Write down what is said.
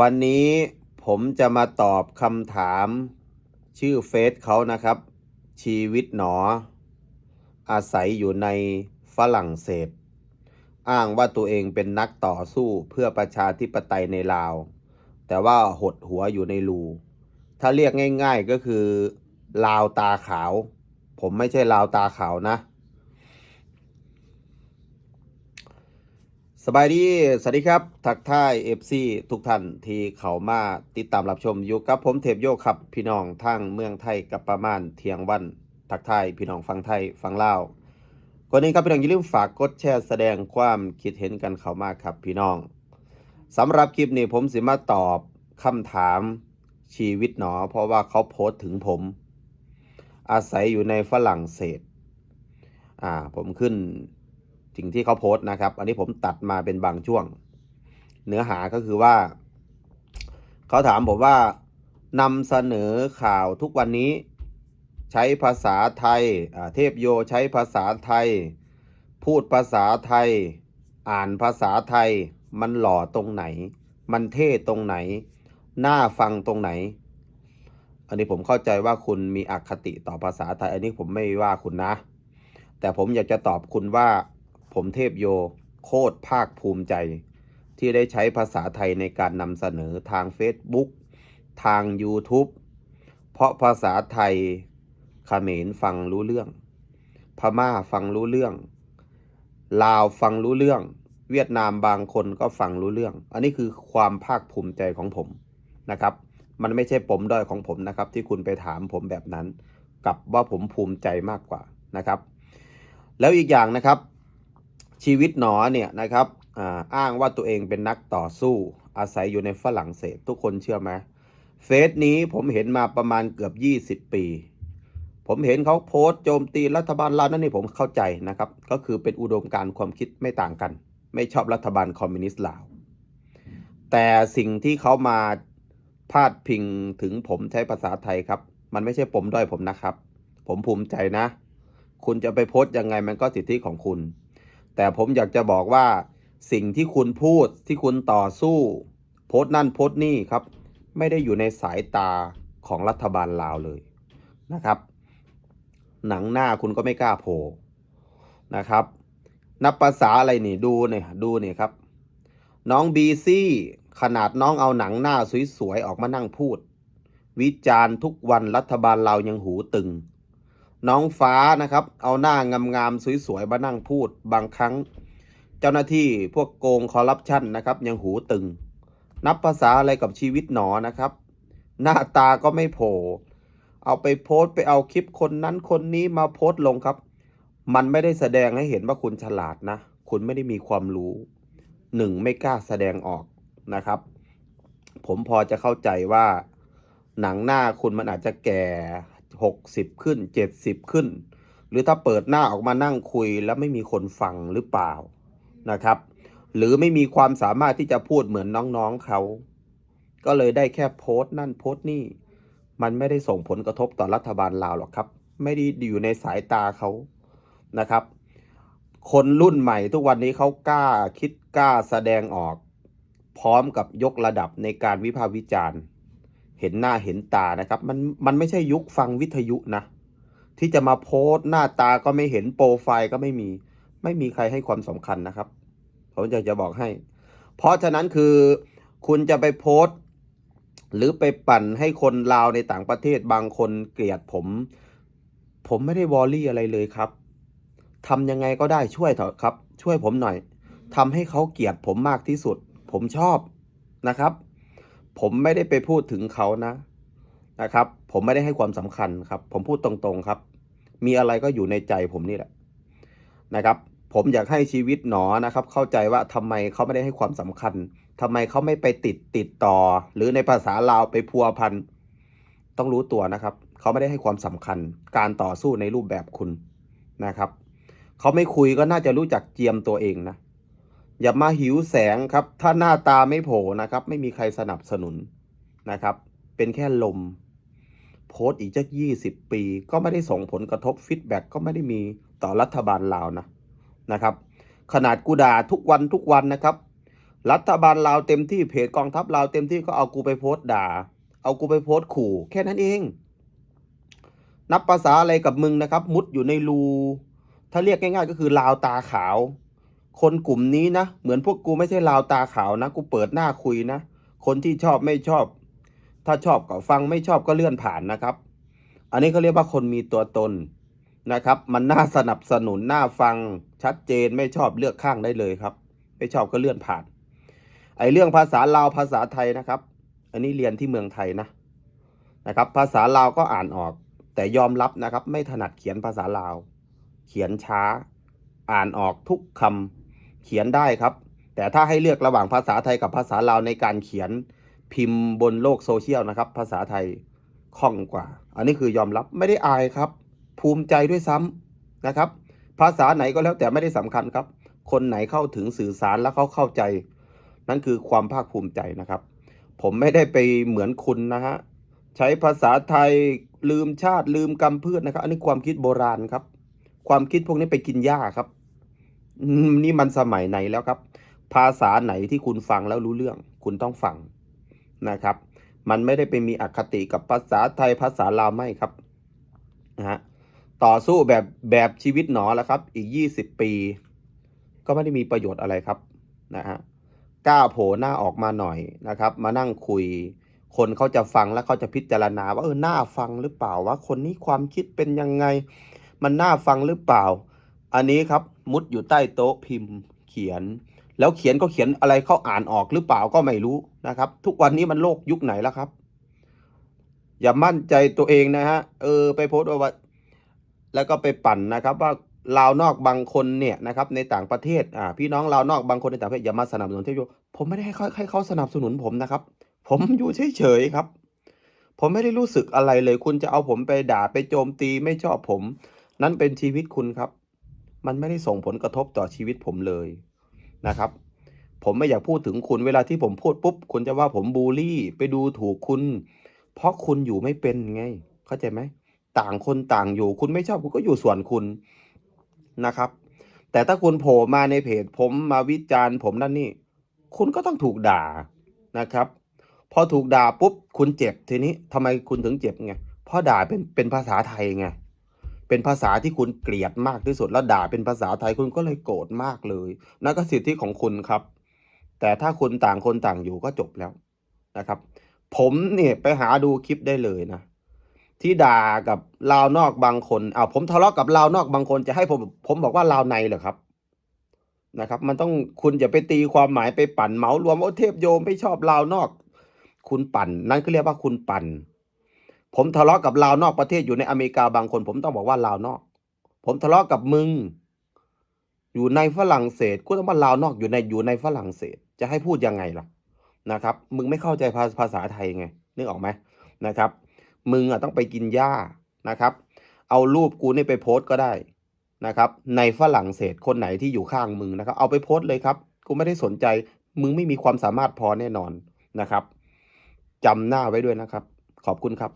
วันนี้ผมจะมาตอบคำถามชื่อเฟซเขานะครับ ชีวิตหนอ อาศัยอยู่ในฝรั่งเศส อ้างว่าตัวเองเป็นนักต่อสู้เพื่อประชาธิปไตยในลาว แต่ว่าหดหัวอยู่ในรู ถ้าเรียกง่ายๆก็คือ ลาวตาขาว ผมไม่ใช่ลาวตาขาวนะ สบายดี สวัสดีครับ ทักทายเอฟซีทุกท่านที่เขามาติดตามรับชมอยู่กับผมเทพโยครับ พี่น้องทั้งเมืองไทยกับประมาณเที่ยงวัน ทักทายพี่น้องฟังไทยฟังลาวก่อนนี้ครับพี่น้องอย่าลืมฝากกดแชร์แสดงความคิดเห็นกันเข้ามาครับพี่น้องสำหรับคลิปนี้ผมสิมาตอบคำถามชีวิตหนอ เพราะว่าเขาโพสต์ถึงผม อาศัยอยู่ในฝรั่งเศสอ่าผมขึ้น สิ่งที่เขาโพสต์นะครับ อันนี้ผมตัดมาเป็นบางช่วง เนื้อหาก็คือว่า เขาถามผมว่านำเสนอข่าวทุกวันนี้ ใช้ภาษาไทยเทพโยใช้ภาษาไทย พูดภาษาไทย อ่านภาษาไทย มันหล่อตรงไหน มันเท่ตรงไหน น่าฟังตรงไหน อันนี้ผมเข้าใจว่าคุณมีอคติต่อภาษาไทย อันนี้ผมไม่ว่าคุณนะ แต่ผมอยากจะตอบคุณว่า ผมเทพโย โคตรภาคภูมิใจ ที่ได้ใช้ภาษาไทยในการนำเสนอทาง Facebook ทาง YouTube เพราะภาษาไทยเขมรฟังรู้เรื่อง พม่าฟังรู้เรื่อง ลาวฟังรู้เรื่อง เวียดนามบางคนก็ฟังรู้เรื่อง อันนี้คือความภาคภูมิใจของผมนะครับ มันไม่ใช่ปมด้อยของผมนะครับ ที่คุณไปถามผมแบบนั้น กับว่าผมภูมิใจมากกว่านะครับ แล้วอีกอย่างนะครับ ชีวิตหนอเนี่ยนะครับอ,อ้างว่าตัวเองเป็นนักต่อสู้อาศัยอยู่ในฝรั่งเศส ทุกคนเชื่อไหมเฟซนี้ผมเห็นมาประมาณเกือบ 20 ปี ผมเห็นเขาโพสต์โจมตีรัฐบาลลาวนั่นนี่ผมเข้าใจนะครับ ก็คือเป็นอุดมการณ์ความคิดไม่ต่างกัน ไม่ชอบรัฐบาลคอมมิวนิสต์ลาว แต่สิ่งที่เขามาพาดพิงถึงผมใช้ภาษาไทยครับ มันไม่ใช่ปมด้อยผมนะครับ ผมภูมิใจนะ คุณจะไปโพสต์ยังไงมันก็สิทธิของคุณ แต่ผมอยากจะบอกว่าสิ่งที่คุณพูดที่คุณต่อสู้ โพสต์นั่นโพสต์นี่ครับ ไม่ได้อยู่ในสายตาของรัฐบาลลาวเลยนะครับ หนังหน้าคุณก็ไม่กล้าโผล่นะครับ นับภาษาอะไรนี่ดูเนี่ยดูเนี่ยครับ น้องบีซี่ขนาดน้องเอาหนังหน้าสวยๆออกมานั่งพูด วิจารณ์ทุกวันรัฐบาลเรายังหูตึง น้องฟ้านะครับ เอาหน้างามๆสวยๆมานั่งพูดบางครั้ง เจ้าหน้าที่พวกโกงคอร์รัปชันนะครับ ยังหูตึง นับภาษาอะไรกับชีวิตหนอนะครับ หน้าตาก็ไม่โผล่เอาไปโพสต์ไปเอาคลิปคนนั้นคนนี้มาโพสต์ลงครับ มันไม่ได้แสดงให้เห็นว่าคุณฉลาดนะ คุณไม่ได้มีความรู้หนึ่งไม่กล้าแสดงออกนะครับ ผมพอจะเข้าใจว่า หนังหน้าคุณมันอาจจะแก่ หกสิบขึ้นเจ็ดสิบขึ้น หรือถ้าเปิดหน้าออกมานั่งคุยแล้วไม่มีคนฟังหรือเปล่านะครับ หรือไม่มีความสามารถที่จะพูดเหมือนน้องๆเขา ก็เลยได้แค่โพสต์นั่นโพสต์นี่ มันไม่ได้ส่งผลกระทบต่อรัฐบาลลาวหรอกครับ ไม่ได้อยู่ในสายตาเขานะครับ คนรุ่นใหม่ทุกวันนี้เขากล้าคิดกล้าแสดงออก พร้อมกับยกระดับในการวิพากษ์วิจารณ์ เห็นหน้าเห็นตานะครับ มันมันไม่ใช่ยุคฟังวิทยุนะ ที่จะมาโพสต์หน้าตาก็ไม่เห็นโปรไฟล์ก็ไม่มี ไม่มีใครให้ความสำคัญนะครับผมอยากจะบอกให้ เพราะฉะนั้นคือคุณจะไปโพสต์ หรือไปปั่นให้คนลาวในต่างประเทศบางคนเกลียดผม ผมไม่ได้วอรี่อะไรเลยครับทำยังไงก็ได้ช่วยเถอะครับ ช่วยผมหน่อยทำให้เขาเกลียดผมมากที่สุด ผมชอบนะครับ ผมไม่ได้ไปพูดถึงเขานะนะครับ ผมไม่ได้ให้ความสำคัญครับ ผมพูดตรงๆครับ มีอะไรก็อยู่ในใจผมนี่แหละนะครับ ผมอยากให้ชีวิตหนอนะครับ เข้าใจว่าทำไมเขาไม่ได้ให้ความสำคัญทำไมเขาไม่ไปติดติดต่อ หรือในภาษาลาวไปพัวพันต้องรู้ตัวนะครับ เขาไม่ได้ให้ความสำคัญ การต่อสู้ในรูปแบบคุณนะครับ เขาไม่คุยก็น่าจะรู้จักเจียมตัวเองนะ อย่ามาหิวแสงครับ ถ้าหน้าตาไม่โผล่นะครับ ไม่มีใครสนับสนุนนะครับ เป็นแค่ลม โพสต์อีกจักยี่สิบปี ก็ไม่ได้ส่งผลกระทบฟีดแบ็กก็ไม่ได้มีต่อรัฐบาลลาวนะนะครับ ขนาดกูด่าทุกวันทุกวันนะครับ รัฐบาลลาวเต็มที่เพจกองทัพลาวเต็มที่ก็เอากูไปโพสต์ด่า เอากูไปโพสต์ขู่ แค่นั้นเอง นับภาษาอะไรกับมึงนะครับ มุดอยู่ในรูถ้าเรียกง่ายๆ ก็คือลาวตาขาว คนกลุ่มนี้นะ เหมือนพวกกูไม่ใช่ลาวตาขาวนะ กูเปิดหน้าคุยนะ คนที่ชอบไม่ชอบ ถ้าชอบก็ฟังไม่ชอบก็เลื่อนผ่านนะครับ อันนี้เขาเรียกว่าคนมีตัวตนนะครับ มันน่าสนับสนุนน่าฟังชัดเจนไม่ชอบเลือกข้างได้เลยครับ ไม่ชอบก็เลื่อนผ่าน ไอเรื่องภาษาลาวภาษาไทยนะครับ อันนี้เรียนที่เมืองไทยนะนะครับ ภาษาลาวก็อ่านออก แต่ยอมรับนะครับ ไม่ถนัดเขียนภาษาลาว เขียนช้า อ่านออกทุกคำ เขียนได้ครับ แต่ถ้าให้เลือกระหว่างภาษาไทยกับภาษาลาวในการเขียนพิมพ์บนโลกโซเชียลนะครับ ภาษาไทยคล่องกว่า อันนี้คือยอมรับไม่ได้อายครับ ภูมิใจด้วยซ้ำนะครับ ภาษาไหนก็แล้วแต่ไม่ได้สำคัญครับ คนไหนเข้าถึงสื่อสารแล้วเขาเข้าใจ นั่นคือความภาคภูมิใจนะครับ ผมไม่ได้ไปเหมือนคุณนะฮะใช้ภาษาไทยลืมชาติลืมกำพืชนะครับ อันนี้ความคิดโบราณครับ ความคิดพวกนี้ไปกินหญ้าครับ นี่มันสมัยไหนแล้วครับ ภาษาไหนที่คุณฟังแล้วรู้เรื่อง คุณต้องฟังนะครับ มันไม่ได้ไปมีอคติกับภาษาไทยภาษาลาวไม่ครับนะฮะต่อสู้แบบแบบชีวิตหนอแล้วครับ อีกยี่สิบปี ก็ไม่ได้มีประโยชน์อะไรครับนะฮะกล้าโผล่หน้าออกมาหน่อยนะครับ มานั่งคุย คนเขาจะฟังแล้วเขาจะพิจารณาว่าเออน่าฟังหรือเปล่าว่าคนนี้ความคิดเป็นยังไง มันน่าฟังหรือเปล่า อันนี้ครับ มุดอยู่ใต้โต๊ะพิมพ์เขียน แล้วเขียนก็เขียนอะไรเขาอ่านออกหรือเปล่าก็ไม่รู้นะครับ ทุกวันนี้มันโลกยุคไหนแล้วครับ อย่ามั่นใจตัวเองนะฮะเออไปโพสต์เอาแล้วก็ไปปั่นนะครับ ว่าลาวนอกบางคนเนี่ยนะครับ ในต่างประเทศอ่าพี่น้องลาวนอกบางคนในต่างประเทศอย่ามาสนับสนุนเทพโยผมไม่ได้ให้เขาให้เขาสนับสนุนผมนะครับ ผมอยู่เฉยๆครับ ผมไม่ได้รู้สึกอะไรเลย คุณจะเอาผมไปด่าไปโจมตีไม่ชอบผม นั่นเป็นชีวิตคุณครับ มันไม่ได้ส่งผลกระทบต่อชีวิตผมเลยนะครับ ผมไม่อยากพูดถึงคุณเวลาที่ผมพูดปุ๊บคุณจะว่าผมบูลลี่ไปดูถูกคุณ เพราะคุณอยู่ไม่เป็นไง เข้าใจไหมต่างคนต่างอยู่ คุณไม่ชอบคุณก็อยู่ส่วนคุณนะครับ แต่ถ้าคุณโผล่มาในเพจ ผมมาวิจารณ์ ผมนั่นนี่ คุณก็ต้องถูกด่านะครับ พอถูกด่าปุ๊บคุณเจ็บทีนี้ทำไมคุณถึงเจ็บไงเพราะด่าเป็นเป็นภาษาไทยไง เป็นภาษาที่คุณเกลียดมากที่สุดแล้วด่าเป็นภาษาไทยคุณก็เลยโกรธมากเลยนั่นก็สิทธิของคุณครับ แต่ถ้าคุณต่างคนต่างอยู่ก็จบแล้วนะครับ ผมเนี่ยไปหาดูคลิปได้เลยนะ ที่ด่ากับลาวนอกบางคนอ้าวผมทะเลาะกับลาวนอกบางคนจะให้ผมผมบอกว่าลาวในเหรอครับนะครับ มันต้องคุณอย่าไปตีความหมายไปปั่นเหมารวมว่าเทพโยมไม่ชอบลาวนอก คุณปั่น นั่นก็เรียกว่าคุณปั่น ผมทะเลาะกับลาวนอกประเทศอยู่ในอเมริกาบางคน ผมต้องบอกว่าลาวนอก ผมทะเลาะกับมึง อยู่ในฝรั่งเศสกูต้องว่าลาวนอกอยู่ในอยู่ในฝรั่งเศส จะให้พูดยังไงล่ะนะครับ มึงไม่เข้าใจภาภาษาไทยไงนึกออกไหมนะครับ มึงอะต้องไปกินหญ้านะครับ เอารูปกูนี่ไปโพสต์ก็ได้นะครับ ในฝรั่งเศสคนไหนที่อยู่ข้างมึงนะครับ เอาไปโพสต์เลยครับกูไม่ได้สนใจ มึงไม่มีความสามารถพอแน่นอนนะครับจำหน้าไว้ด้วยนะครับ ขอบคุณครับ